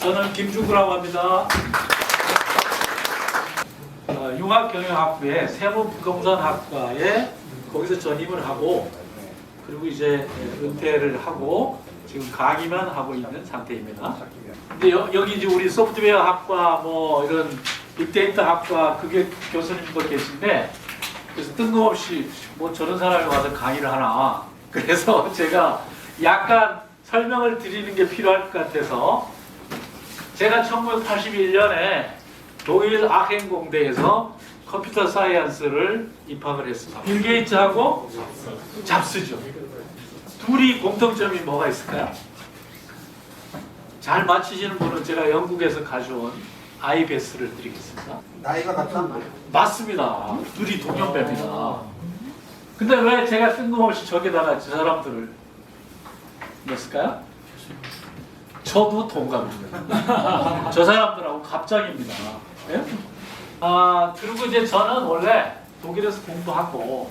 저는 김중구라고 합니다. 어, 융합경영학부의 세무부동산학과에 거기서 전임을 하고 그리고 이제 은퇴를 하고 지금 강의만 하고 있는 상태입니다. 근데 여, 여기 이제 우리 소프트웨어 학과 뭐 이런 빅데이터 학과 그게 교수님도 계신데 그래서 뜬금없이 뭐 저런 사람이 와서 강의를 하나 그래서 제가 약간 설명을 드리는 게 필요할 것 같아서 제가 1981년에 독일 아헨공대에서 컴퓨터 사이언스를 입학을 했습니다. 빌 게이츠하고 잡스죠. 둘이 공통점이 뭐가 있을까요? 잘 맞히시는 분은 제가 영국에서 가져온 아이베스를 드리겠습니다. 나이가 같아? 맞습니다. 둘이 동년배입니다. 근데 왜 제가 뜬금없이 저기다가 저 사람들을 넣었을까요? 저도 동갑입니다. 저 사람들하고 갑장입니다. 예? 아, 그리고 이제 저는 원래 독일에서 공부하고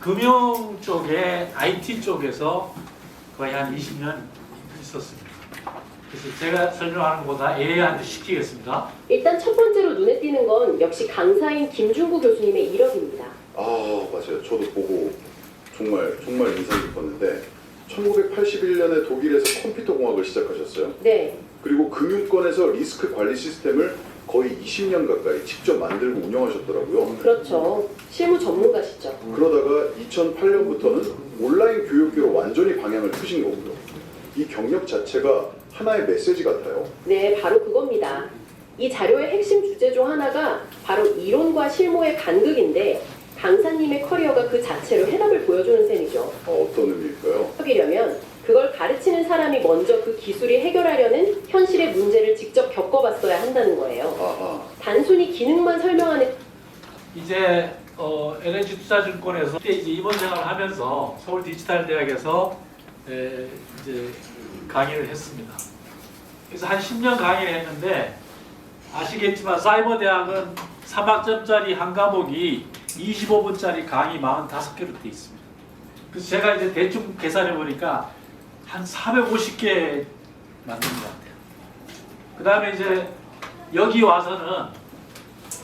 금융 쪽에 IT 쪽에서 거의 한 20년 있었습니다. 그래서 제가 설명하는 것보다 AI한테 시키겠습니다. 일단 첫 번째로 눈에 띄는 건 역시 강사인 김중구 교수님의 이력입니다. 아 맞아요. 저도 보고 정말 정말 인상 깊었는데 1981년에 독일에서 컴퓨터 공학을 시작하셨어요. 네, 그리고 금융권에서 리스크 관리 시스템을 거의 20년 가까이 직접 만들고 운영하셨더라고요. 그렇죠. 실무 전문가시죠. 그러다가 2008년부터는 온라인 교육계로 완전히 방향을 트신 거고요. 이 경력 자체가 하나의 메시지 같아요. 네, 바로 그겁니다. 이 자료의 핵심 주제 중 하나가 바로 이론과 실무의 간극인데 강사님의 커리어가 그 자체로 해답을 보여주는 셈이죠. 어, 어떤 의미일까요? 하기려면 그걸 가르치는 사람이 먼저 그 기술이 해결하려는 현실의 문제를 직접 겪어봤어야 한다는 거예요. 아하. 단순히 기능만 설명하는 이제 어, LNG 투자증권에서 그때 이제 임원 생활을 하면서 서울 디지털 대학에서 에, 이제 강의를 했습니다. 그래서 한 10년 강의를 했는데 아시겠지만 사이버 대학은 3학점짜리 한 과목이 25분짜리 강의 45개로 돼 있습니다. 그래서 제가 이제 대충 계산해 보니까 한 450개 만든 것 같아요. 그 다음에 이제 여기 와서는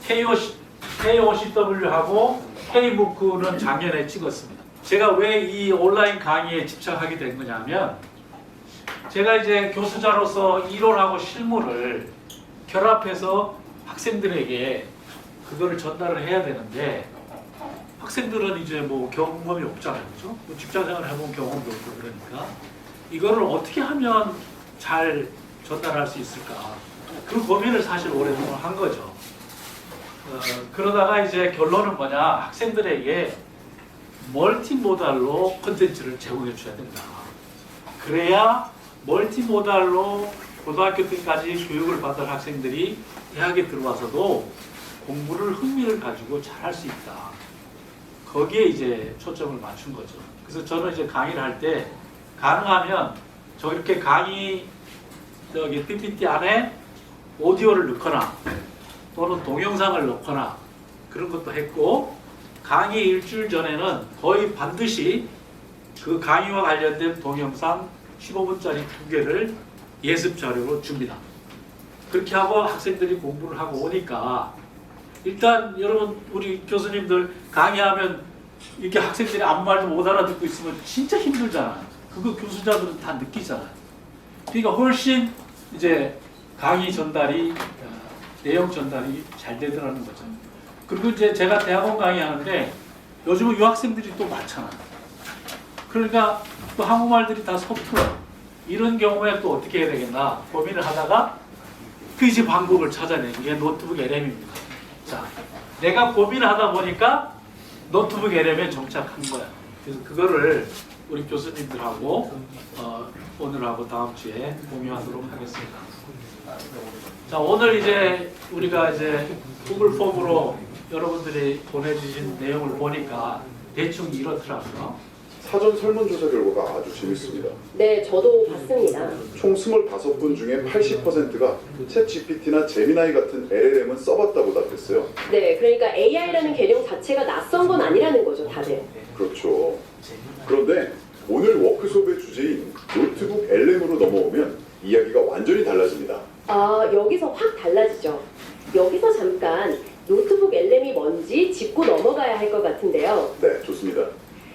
KOC, KOCW하고 K무크는 작년에 찍었습니다. 제가 왜 이 온라인 강의에 집착하게 된 거냐면 제가 이제 교수자로서 이론하고 실무를 결합해서 학생들에게 그거를 전달을 해야 되는데 학생들은 이제 뭐 경험이 없잖아요. 그죠? 뭐 직장생활 해본 경험도 없고 그러니까 이거를 어떻게 하면 잘 전달할 수 있을까 그 고민을 사실 오랫동안 한 거죠. 어, 그러다가 이제 결론은 뭐냐 학생들에게 멀티모달로 콘텐츠를 제공해 줘야 된다. 그래야 멀티모달로 고등학교 때까지 교육을 받은 학생들이 대학에 들어와서도 공부를 흥미를 가지고 잘할 수 있다. 거기에 이제 초점을 맞춘 거죠. 그래서 저는 이제 강의를 할 때 가능하면 저 이렇게 강의 저기 PPT 안에 오디오를 넣거나 또는 동영상을 넣거나 그런 것도 했고 강의 일주일 전에는 거의 반드시 그 강의와 관련된 동영상 15분짜리 두 개를 예습 자료로 줍니다. 그렇게 하고 학생들이 공부를 하고 오니까 일단 여러분 우리 교수님들 강의하면 이렇게 학생들이 아무 말도 못 알아듣고 있으면 진짜 힘들잖아요. 그거 교수자들은 다 느끼잖아요. 그러니까 훨씬 이제 강의 전달이 어, 내용 전달이 잘 되더라는 거죠. 그리고 이제 제가 대학원 강의하는데 요즘은 유학생들이 또 많잖아요. 그러니까 또 한국말들이 다 서툴어. 이런 경우에 또 어떻게 해야 되겠나 고민을 하다가 그 이제 방법을 찾아내는 게 노트북 LM입니다. 자, 내가 고민을 하다 보니까 노트북 LM에 정착한 거야. 그래서 그거를 우리 교수님들하고 어, 오늘하고 다음 주에 공유하도록 하겠습니다. 자, 오늘 이제 우리가 이제 구글 폼으로 여러분들이 보내주신 내용을 보니까 대충 이렇더라고요. 사전 설문조사 결과가 아주 재밌습니다. 네, 저도 봤습니다. 총 25분 중에 80%가 챗 GPT나 제미나이 같은 LLM은 써봤다고 답했어요. 네, 그러니까 AI라는 개념 자체가 낯선 건 아니라는 거죠, 다들. 그렇죠. 그런데 오늘 워크숍의 주제인 노트북 LM으로 넘어오면 이야기가 완전히 달라집니다. 아, 여기서 확 달라지죠. 여기서 잠깐 노트북 엘렘이 뭔지 짚고 넘어가야 할 것 같은데요. 네, 좋습니다.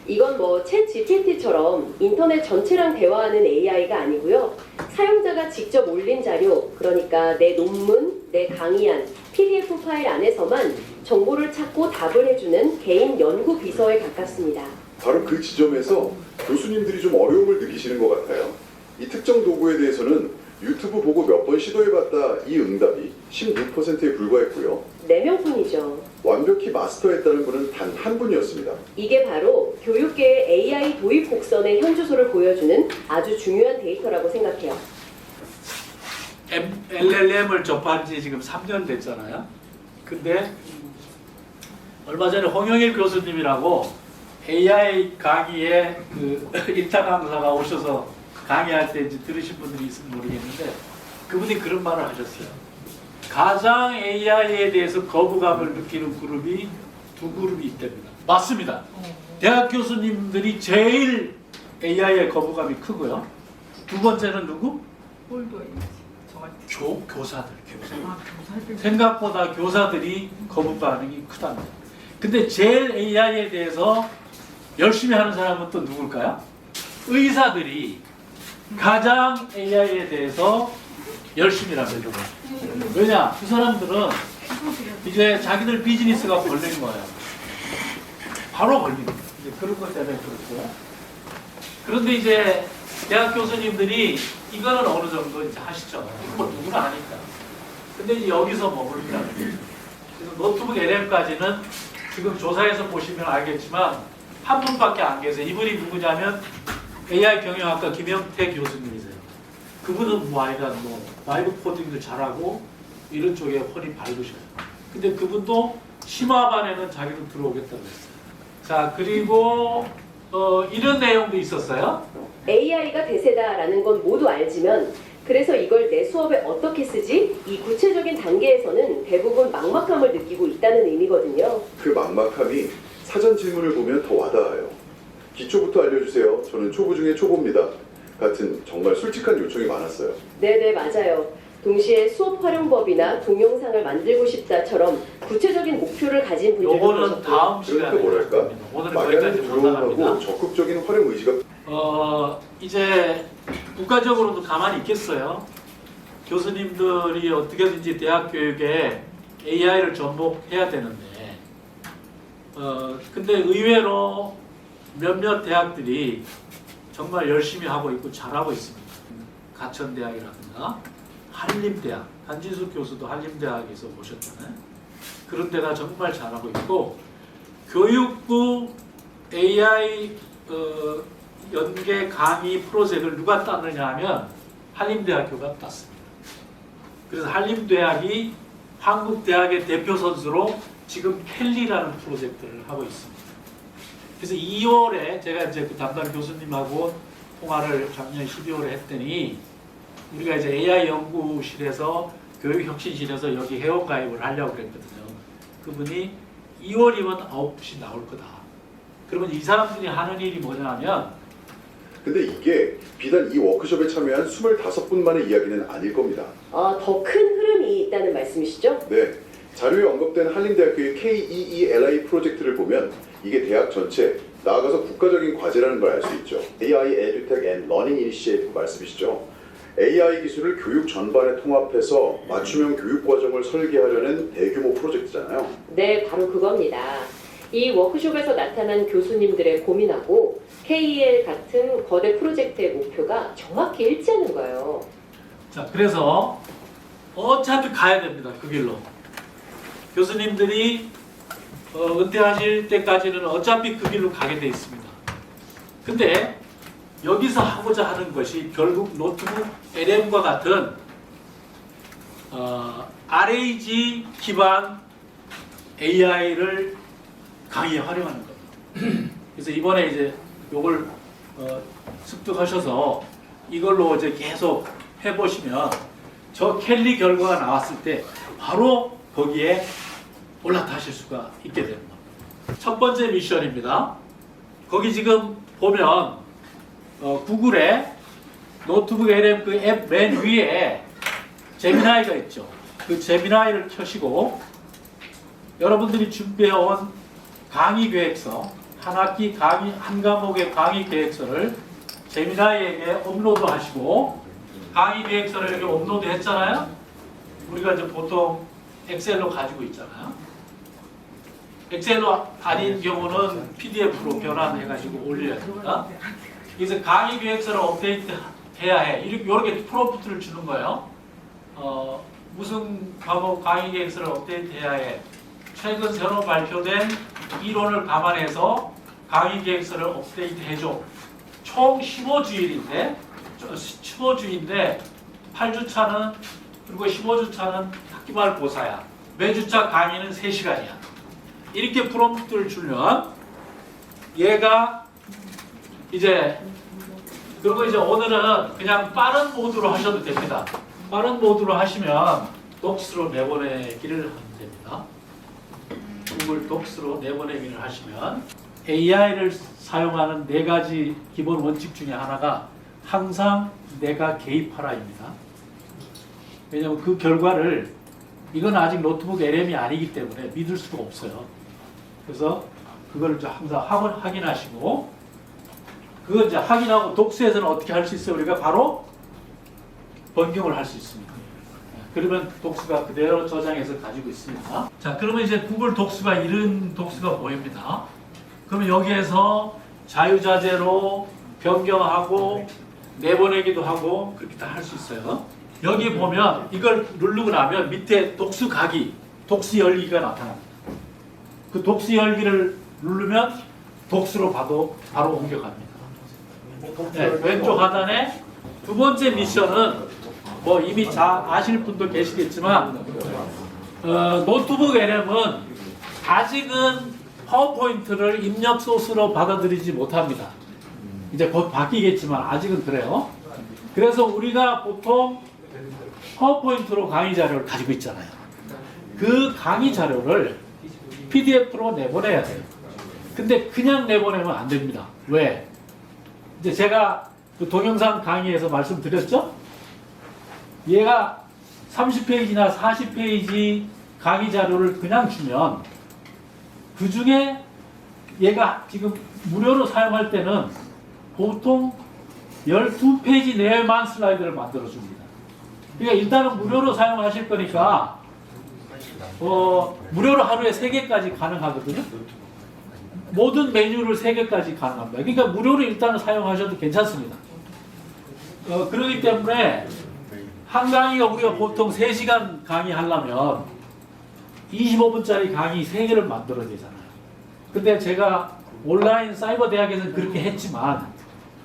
이건 뭐챗 GPT처럼 인터넷 전체랑 대화하는 AI가 아니고요. 사용자가 직접 올린 자료, 그러니까 내 논문, 내 강의안, PDF 파일 안에서만 정보를 찾고 답을 해주는 개인 연구 비서에 가깝습니다. 바로 그 지점에서 교수님들이 좀 어려움을 느끼시는 것 같아요. 이 특정 도구에 대해서는 유튜브 보고 몇 번 시도해봤다 이 응답이 16%에 불과했고요. 4명뿐이죠. 완벽히 마스터했다는 분은 단 한 분이었습니다. 이게 바로 교육계의 AI 도입 곡선의 현주소를 보여주는 아주 중요한 데이터라고 생각해요. M- LLM을 접한 지 지금 3년 됐잖아요. 근데 얼마 전에 홍영일 교수님이라고 AI 강의에 그 인턴 강사가 오셔서 강의할 때 이제 들으신 분들이 있으면 모르겠는데 그분이 그런 말을 하셨어요. 가장 AI에 대해서 거부감을 느끼는 그룹이 두 그룹이 있답니다. 맞습니다. 대학 교수님들이 제일 AI에 거부감이 크고요. 두 번째는 누구? 교, 교사들, 교사. 아, 교사들. 생각보다 교사들이 거부 반응이 크답니다. 근데 제일 AI에 대해서 열심히 하는 사람은 또 누굴까요? 의사들이 가장 AI에 대해서 열심히 합니다. 왜냐? 그 사람들은 이제 자기들 비즈니스가 걸리는 거예요. 바로 걸립니다. 이제 그런 것 때문에 그렇고. 그런데 이제 대학 교수님들이 이거는 어느 정도 이제 하시죠. 뭐 누구나 하니까. 근데 이제 여기서 머무릅니다. 그래서 노트북 LM까지는 지금 조사해서 보시면 알겠지만 한 분밖에 안 계세요. 이분이 누구냐면 AI 경영학과 김영태 교수님이세요. 그분은 뭐 아이가 뭐 라이브 코딩도 잘하고 이런 쪽에 혼이 밝으셔요. 근데 그분도 심화반에는 자기는 들어오겠다고 했어요. 자 그리고 어, 이런 내용도 있었어요. AI가 대세다라는 건 모두 알지만 그래서 이걸 내 수업에 어떻게 쓰지? 이 구체적인 단계에서는 대부분 막막함을 느끼고 있다는 의미거든요. 그 막막함이 사전 질문을 보면 더 와닿아요. 기초부터 알려주세요. 저는 초보 중에 초보입니다. 같은 정말 솔직한 요청이 많았어요. 네네 맞아요. 동시에 수업 활용법이나 동영상을 만들고 싶다처럼 구체적인 목표를 가진 분들도 요거는 계셨고요. 다음 그러니까 시간에 뭐랄까 오늘은 막연한 거기까지 두려움하고 못나갑니다. 적극적인 활용 의지가 어 이제 국가적으로도 가만히 있겠어요. 교수님들이 어떻게든지 대학 교육에 AI를 전복해야 되는데 어 근데 의외로 몇몇 대학들이 정말 열심히 하고 있고 잘하고 있습니다. 가천대학이라든가 한림대학 한진숙 교수도 한림대학에서 오셨잖아요. 그런 데가 정말 잘하고 있고 교육부 AI 어, 연계 강의 프로젝트를 누가 땄느냐 하면 한림대학교가 땄습니다. 그래서 한림대학이 한국대학의 대표 선수로 지금 켈리라는 프로젝트를 하고 있습니다. 그래서 2월에 제가 이제 그 담당 교수님하고 통화를 작년 12월에 했더니 우리가 이제 AI 연구실에서 교육혁신실에서 여기 회원 가입을 하려고 그랬거든요. 그분이 2월이면 9시 나올 거다. 그러면 이 사람들이 하는 일이 뭐냐면 근데 이게 비단 이 워크숍에 참여한 25분만의 이야기는 아닐 겁니다. 아, 더 큰 흐름이 있다는 말씀이시죠? 네, 자료에 언급된 한림대학교의 KEELI 프로젝트를 보면 이게 대학 전체 나아가서 국가적인 과제라는 걸 알 수 있죠. AI Edutech and Learning Initiative 말씀이시죠. AI 기술을 교육 전반에 통합해서 맞춤형 교육 과정을 설계하려는 대규모 프로젝트잖아요. 네, 바로 그겁니다. 이 워크숍에서 나타난 교수님들의 고민하고 KEL 같은 거대 프로젝트의 목표가 정확히 일치하는 거예요. 자 그래서 어차피 가야 됩니다 그 길로 교수님들이 어, 은퇴하실 때까지는 어차피 그 길로 가게 돼 있습니다. 근데 여기서 하고자 하는 것이 결국 노트북 LM과 같은 어, RAG 기반 AI를 강의에 활용하는 겁니다. 그래서 이번에 이제 요걸 어, 습득하셔서 이걸로 이제 계속 해보시면 저 켈리 결과가 나왔을 때 바로 거기에 올라타실 수가 있게 겁니다. 첫 번째 미션입니다. 거기 지금 보면 어, 구글에 노트북 LM 그 앱 맨 위에 제미나이가 있죠. 그 제미나이를 켜시고 여러분들이 준비해온 강의 계획서 한 학기 강의 한 과목의 강의 계획서를 제미나이에게 업로드 하시고 강의 계획서를 이렇게 업로드 했잖아요. 우리가 이제 보통 엑셀로 가지고 있잖아요. 엑셀로 아닌 경우는 PDF로 변환해가지고 올려야 됩니다. 그래서 강의 계획서를 업데이트 해야 해. 이렇게 이렇게 프롬프트를 주는 거예요. 어, 무슨 과목 강의 계획서를 업데이트 해야 해. 최근 새로 발표된 이론을 감안해서 강의 계획서를 업데이트 해줘. 총 15주일인데, 15주인데 8주차는 그리고 15주차는 학기말 고사야. 매주차 강의는 3시간이야. 이렇게 프롬프트를 주면 얘가 이제 그리고 이제 오늘은 그냥 빠른 모드로 하셔도 됩니다. 빠른 모드로 하시면 독스로 내보내기를 하면 됩니다. 구글 독스로 내보내기를 하시면 AI를 사용하는 네 가지 기본 원칙 중에 하나가 항상 내가 개입하라입니다. 왜냐하면 그 결과를 이건 아직 노트북 LM이 아니기 때문에 믿을 수가 없어요. 그래서 그걸 이제 항상 확인, 확인하시고 그거 이제 확인하고 독스에서는 어떻게 할 수 있어요? 우리가 바로 변경을 할 수 있습니다. 그러면 독스가 그대로 저장해서 가지고 있습니다. 자, 그러면 이제 구글 독스가 이런 독스가 보입니다. 그러면 여기에서 자유자재로 변경하고 내보내기도 하고 그렇게 다 할 수 있어요. 여기 보면 이걸 누르고 나면 밑에 독스 가기, 독스 열기가 나타납니다. 그 독스 열기를 누르면 독스로 봐도 바로 옮겨갑니다. 네, 왼쪽 하단에 두 번째 미션은 뭐 이미 자 아실 분도 계시겠지만 어, 노트북 LM은 아직은 파워포인트를 입력 소스로 받아들이지 못합니다. 이제 곧 바뀌겠지만 아직은 그래요. 그래서 우리가 보통 파워포인트로 강의 자료를 가지고 있잖아요. 그 강의 자료를 PDF로 내보내야 돼요. 근데 그냥 내보내면 안 됩니다. 왜? 이제 제가 그 동영상 강의에서 말씀드렸죠? 얘가 30페이지나 40페이지 강의 자료를 그냥 주면 그 중에 얘가 지금 무료로 사용할 때는 보통 12페이지 내만 슬라이드를 만들어 줍니다. 그러니까 일단은 무료로 사용하실 거니까 어, 무료로 하루에 3개까지 가능하거든요. 모든 메뉴를 3개까지 가능합니다. 그러니까 무료로 일단은 사용하셔도 괜찮습니다. 어, 그렇기 때문에 한 강의가 우리가 보통 3시간 강의하려면 25분짜리 강의 3개를 만들어야 되잖아요. 근데 제가 온라인 사이버 대학에서는 그렇게 했지만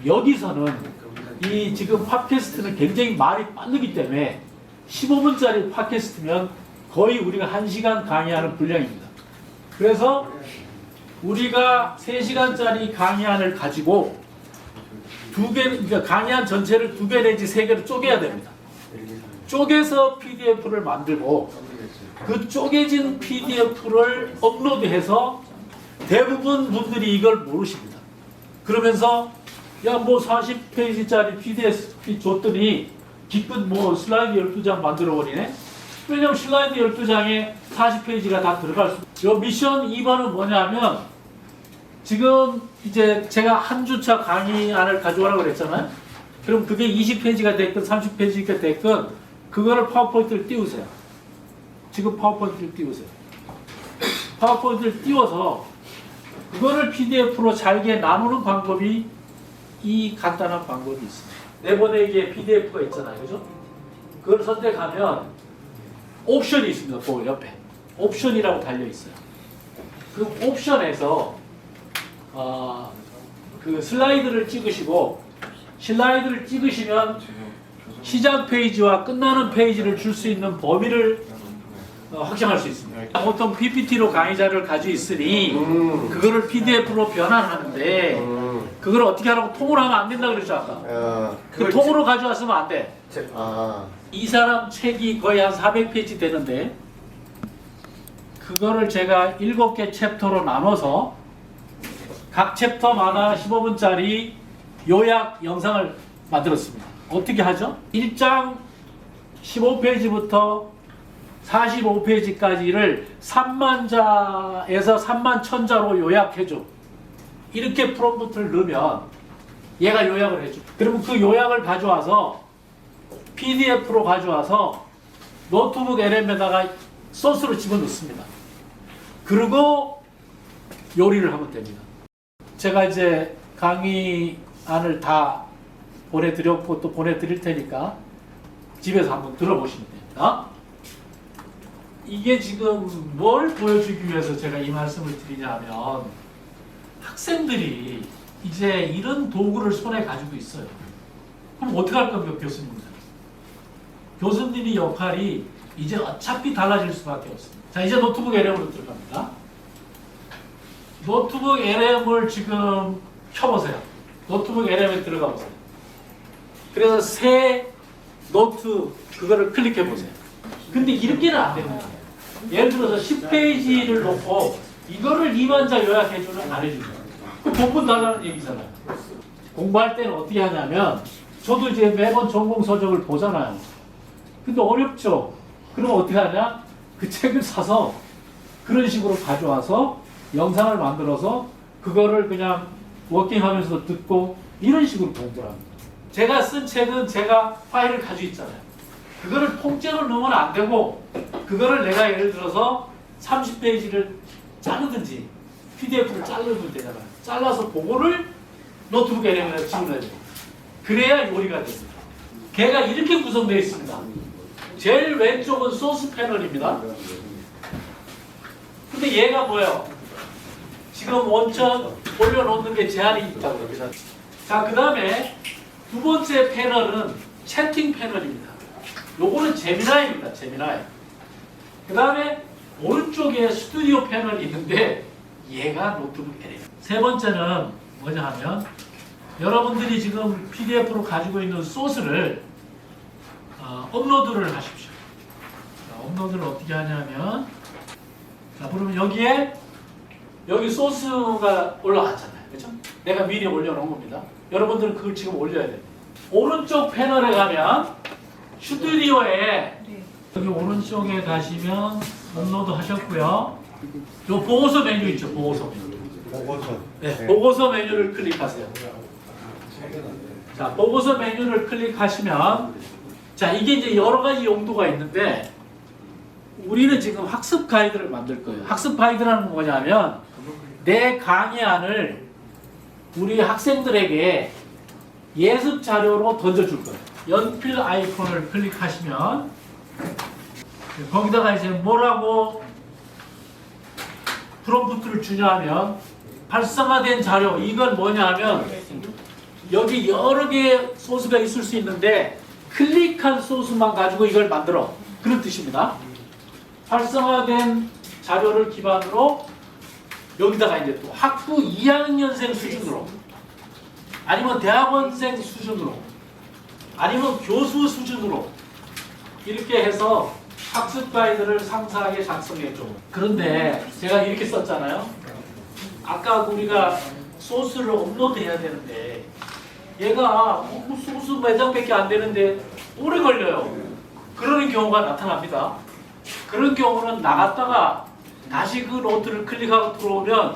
여기서는 이 지금 팟캐스트는 굉장히 말이 빠르기 때문에 15분짜리 팟캐스트면 거의 우리가 1시간 강의하는 분량입니다. 그래서 우리가 3시간짜리 강의안을 가지고 두 개, 그러니까 강의안 전체를 두 개 내지 세 개로 쪼개야 됩니다. 쪼개서 PDF를 만들고 그 쪼개진 PDF를 업로드해서 대부분 분들이 이걸 모르십니다. 그러면서 야 뭐 40페이지짜리 PDF 줬더니 기껏 뭐 슬라이드 12장 만들어 버리네. 왜냐면 슬라이드 12장에 40페이지가 다 들어갈 수. 요 미션 2번은 뭐냐면 지금 이제 제가 한 주차 강의안을 가져오라고 그랬잖아요. 그럼 그게 20페이지가 됐든 30페이지가 됐든 그거를 파워포인트를 띄우세요. 지금 파워포인트를 띄우세요. 파워포인트를 띄워서 그거를 PDF로 잘게 나누는 방법이 이 간단한 방법이 있습니다. 내보내기에 PDF가 있잖아요. 그죠? 그걸 선택하면 옵션이 있습니다. 그 옆에. 옵션이라고 달려 있어요. 그 옵션에서 어, 그 슬라이드를 찍으시고 슬라이드를 찍으시면 시작 페이지와 끝나는 페이지를 줄 수 있는 범위를 어, 확정할 수 있습니다. 보통 PPT로 강의 자료를 가지고 있으니 그거를 PDF로 변환하는데 그걸 어떻게 하라고 통으로 하면 안 된다 그랬죠 아까. 어, 그 통으로 가져왔으면 안 돼. 제- 아, 이 사람 책이 거의 한 400페이지 되는데 그거를 제가 7개 챕터로 나눠서 각 챕터마다 15분짜리 요약 영상을 만들었습니다. 어떻게 하죠? 1장 15페이지부터 45페이지까지를 3만 자에서 3만 천자로 요약해줘. 이렇게 프롬프트를 넣으면 얘가 요약을 해줘. 그러면 그 요약을 가져와서 PDF로 가져와서 노트북 LM에다가 소스로 집어넣습니다. 그리고 요리를 하면 됩니다. 제가 이제 강의안을 다 보내드렸고 또 보내드릴 테니까 집에서 한번 들어보시면 됩니다. 이게 지금 뭘 보여주기 위해서 제가 이 말씀을 드리냐면 학생들이 이제 이런 도구를 손에 가지고 있어요. 그럼 어떻게 할 겁니까 교수님들? 교수님의 역할이 이제 어차피 달라질 수밖에 없습니다. 자 이제 노트북 LM으로 들어갑니다. 노트북 LM을 지금 켜보세요. 노트북 LM에 들어가 보세요. 그래서 새 노트 그거를 클릭해 보세요. 근데 이렇게는 안 됩니다. 예를 들어서 10페이지를 놓고 이거를 이만자 요약해주는 안 해주죠. 그 본분 달라는 얘기잖아요. 공부할 때는 어떻게 하냐면 저도 이제 매번 전공 서적을 보잖아요. 근데 어렵죠. 그럼 어떻게 하냐? 그 책을 사서 그런 식으로 가져와서 영상을 만들어서 그거를 그냥 워킹하면서 듣고 이런 식으로 공부를 합니다. 제가 쓴 책은 제가 파일을 가지고 있잖아요. 그거를 통째로 넣으면 안 되고 그거를 내가 예를 들어서 30페이지를 자르든지 PDF를 자르면 되잖아요. 잘라서 그거를 노트북 LM에 집어넣어야 돼요. 그래야 요리가 됩니다. 걔가 이렇게 구성되어 있습니다. 제일 왼쪽은 소스 패널입니다. 근데 얘가 뭐예요? 지금 원천 올려놓는 게 제한이 있다고 여기서. 자, 그 다음에 두 번째 패널은 채팅 패널입니다. 요거는 제미나이입니다. 제미나이. 그 다음에 오른쪽에 스튜디오 패널이 있는데 얘가 노트북 LM. 세 번째는 뭐냐 하면 여러분들이 지금 PDF로 가지고 있는 소스를 어, 업로드를 하십시오. 자, 업로드를 어떻게 하냐면 자 그러면 여기에 여기 소스가 올라갔잖아요. 그렇죠? 내가 미리 올려놓은 겁니다. 여러분들은 그걸 지금 올려야 돼요. 오른쪽 패널에 가면 스튜디오에 네. 여기 오른쪽에 가시면 업로드 하셨고요. 요 보고서 메뉴 있죠. 보고서 메뉴. 보고서. 네, 보고서 메뉴를 클릭하세요. 자, 보고서 메뉴를 클릭하시면 자, 이게 이제 여러 가지 용도가 있는데 우리는 지금 학습 가이드를 만들 거예요. 학습 가이드라는 건 뭐냐면 내 강의안을 우리 학생들에게 예습 자료로 던져줄 거예요. 연필 아이콘을 클릭하시면 거기다가 이제 뭐라고 프롬프트를 주냐 하면 활성화된 자료 이건 뭐냐 하면 여기 여러 개의 소스가 있을 수 있는데 클릭한 소스만 가지고 이걸 만들어. 그런 뜻입니다. 활성화된 자료를 기반으로 여기다가 이제 또 학부 2학년생 수준으로 아니면 대학원생 수준으로 아니면 교수 수준으로 이렇게 해서 학습 가이드를 상세하게 작성했죠. 그런데 제가 이렇게 썼잖아요. 아까 우리가 소스를 업로드해야 되는데 얘가 소스 매장밖에 안 되는데 오래 걸려요. 그러는 경우가 나타납니다. 그런 경우는 나갔다가 다시 그 노트를 클릭하고 들어오면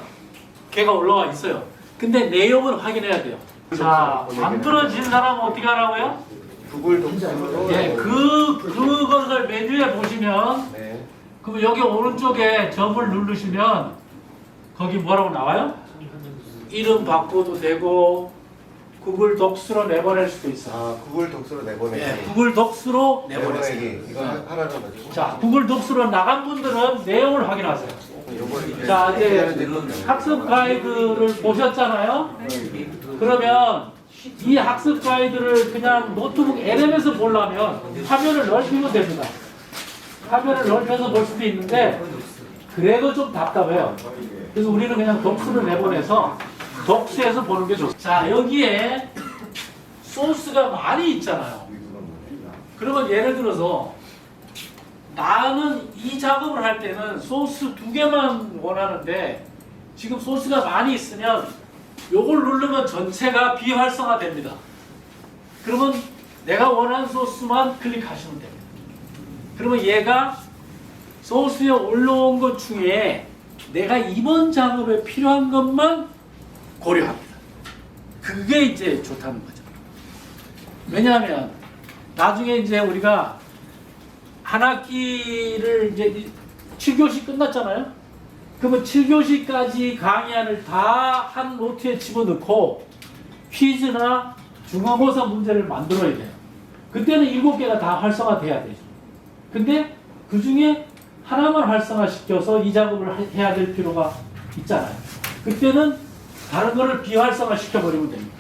걔가 올라와 있어요. 근데 내용을 확인해야 돼요. 자, 만들어진 사람은 어떻게 하라고요? 구글 독서로. 예, 그, 그것을 메뉴에 보시면, 네. 그럼 여기 오른쪽에 점을 누르시면, 거기 뭐라고 나와요? 이름 바꿔도 되고, 구글 독스로 내보낼 수도 있어요. 아 구글 독서로 내보내기. 예, 구글 독스로. 내보내기. 이거 네. 하나로 가지고. 자, 구글 독스로 나간 분들은 내용을 확인하세요. 자, 이제 학습 가이드를 보셨잖아요? 그러면 이 학습 가이드를 그냥 노트북 LM에서 보려면 화면을 넓히면 됩니다. 화면을 넓혀서 볼 수도 있는데 그래도 좀 답답해요. 그래서 우리는 그냥 독수를 내보내서 독수에서 보는 게 좋습니다. 자, 여기에 소스가 많이 있잖아요. 그러면 예를 들어서 나는 이 작업을 할 때는 소스 두 개만 원하는데 지금 소스가 많이 있으면 요걸 누르면 전체가 비활성화됩니다. 그러면 내가 원하는 소스만 클릭하시면 됩니다. 그러면 얘가 소스에 올라온 것 중에 내가 이번 작업에 필요한 것만 고려합니다. 그게 이제 좋다는 거죠. 왜냐하면 나중에 이제 우리가 한 학기를 이제 7교시 끝났잖아요. 그러면 7교시까지 강의안을 다 한 노트에 집어넣고 퀴즈나 중간고사 문제를 만들어야 돼요. 그때는 7개가 다 활성화돼야 되죠. 근데 그 중에 하나만 활성화시켜서 이 작업을 하- 해야 될 필요가 있잖아요. 그때는 다른 거를 비활성화 시켜버리면 됩니다.